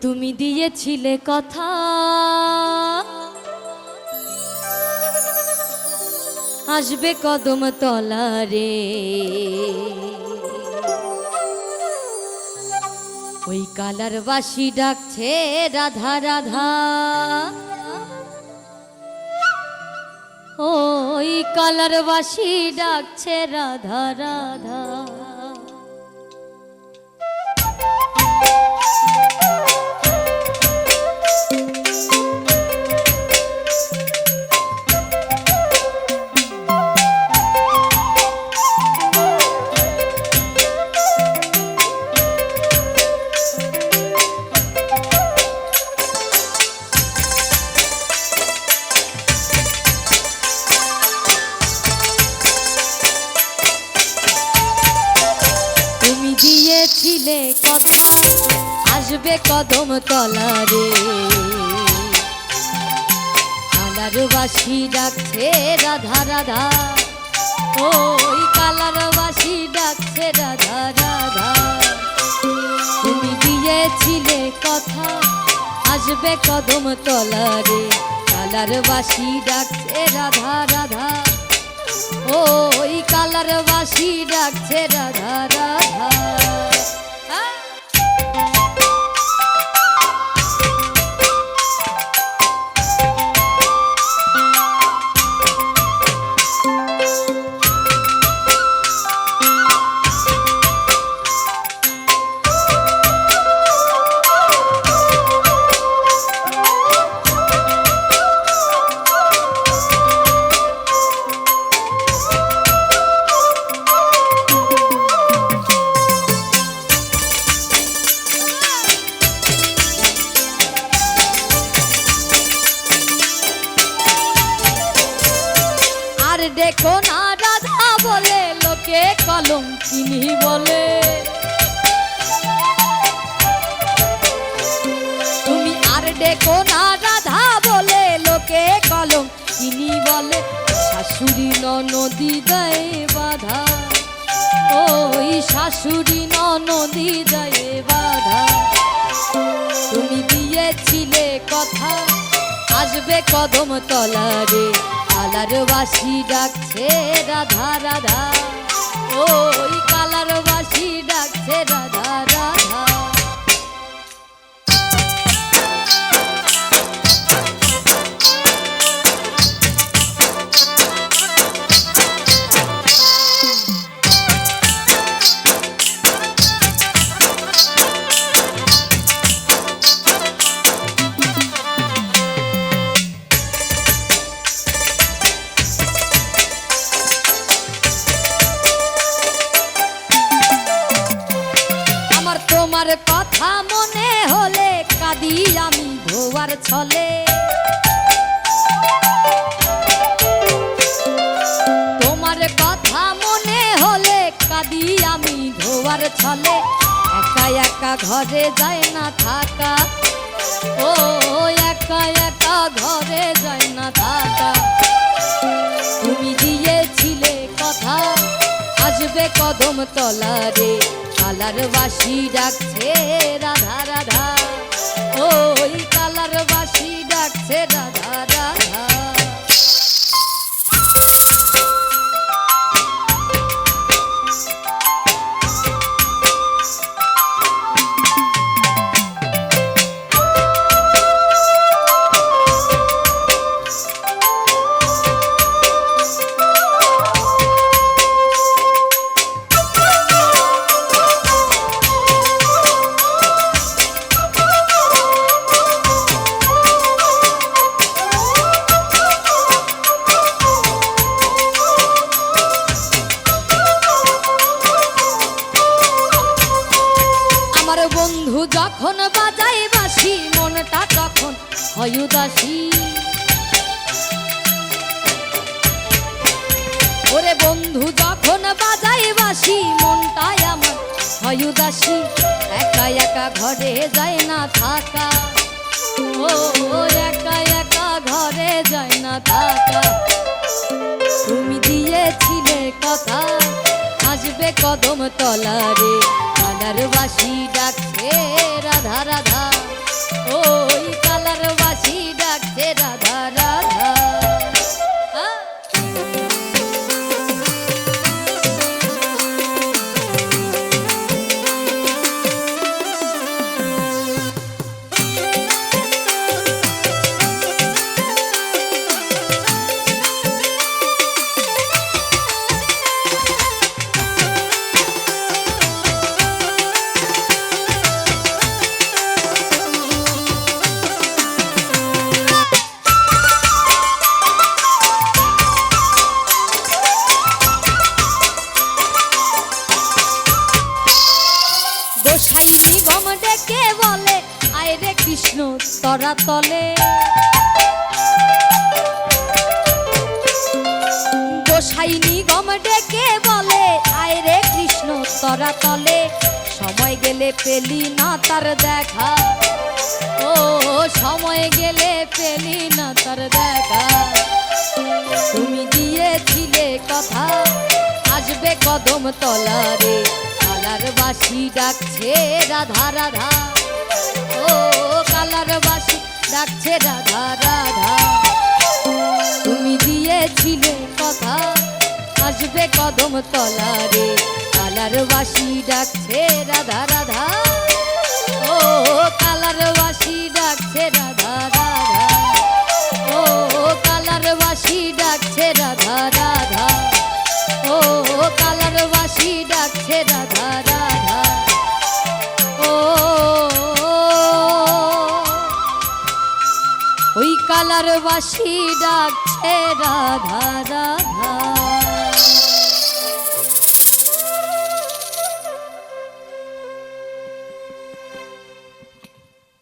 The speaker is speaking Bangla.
তুমি দিয়েছিলে কথা। আসবে কদম তলারে। ওই কালার বাসি ডাকছে রাধা রাধা। ওই কালার বাসি ডাকছে রাধা রাধা। দিয়েছিলে কথা, আসবে কদম তলারে। কালার বাসি ডাকছে রাধা রাধা, ওই কালার বাসি ডাকছে রাধা রাধা। তুমি দিয়েছিলে কথা, আসবে কদম তলারে। কালার বাসি ডাকছে রাধা রাধা, ওই কালার বাসি ডাকছে রাধা দেখো না রাধা বলে, লোকে কলম চিনি বলে। তুমি আর দেখো না রাধা বলে, লোকে কলম চিনি বলে। শাশুড়ি নদী দেয় বাধা, ওই শাশুড়ি নদী দেয় বাধা। তুমি দিয়েছিলে কথা আসবে কদম তলারে কালার বাসি ডাকছে রাধা রাধা। ওই কালার বাসি ডাকছে রাধা রাধা। তোমার কথা মনে হলে কাঁদি আমি ধোয়ার ছলে। তোমার কথা মনে হলে কাঁদি আমি ধোয়ার ছলে। একা একা ঘরে যায় না থাকা। ও, একা একা ঘরে যায় না থাকা। তুমি দিয়েছিলে কথা, আসবে কদম তলারে। কালার বাসি ডাকছে রাধা রাধা। ওই কালার বাসি ডাকছে রাধা রাধা। হয় ওরে বন্ধু, যখন বাজাই বাসি মনটাই আমার হয় একা একা ঘরে যায় না থাকা। ও একা একা ঘরে যায় না থাকা। তুমি দিয়েছিলে কথা, আসবে কদম তলারে। কালার বাসি ডাকছে রাধা রাধা। ওই রাধা গোসাই নিগম ডেকে বলে, আয় রে কৃষ্ণ, তরা তলে। গোসাই নিগম ডেকে বলে, আয় রে কৃষ্ণ, তরা তলে। সময় গেলে পেলি না তার দেখা। ও, সময় গেলে পেলি না তার দেখা। তুমি দিয়েছিলে কথা, আসবে কদম তলারে। কালার বাসি ডাকছে রাধা রাধা। ও কালার বাসি ডাকছে রাধা রাধা। তুমি দিয়েছিলে কথা, আসবে কদম তলারে। কালার বাসি ডাকছে রাধা রাধা। ও কালার বাসি ডাকছে রাধা রাধা। ও ওই কালার বাসি ডাকছে রাধা রাধা।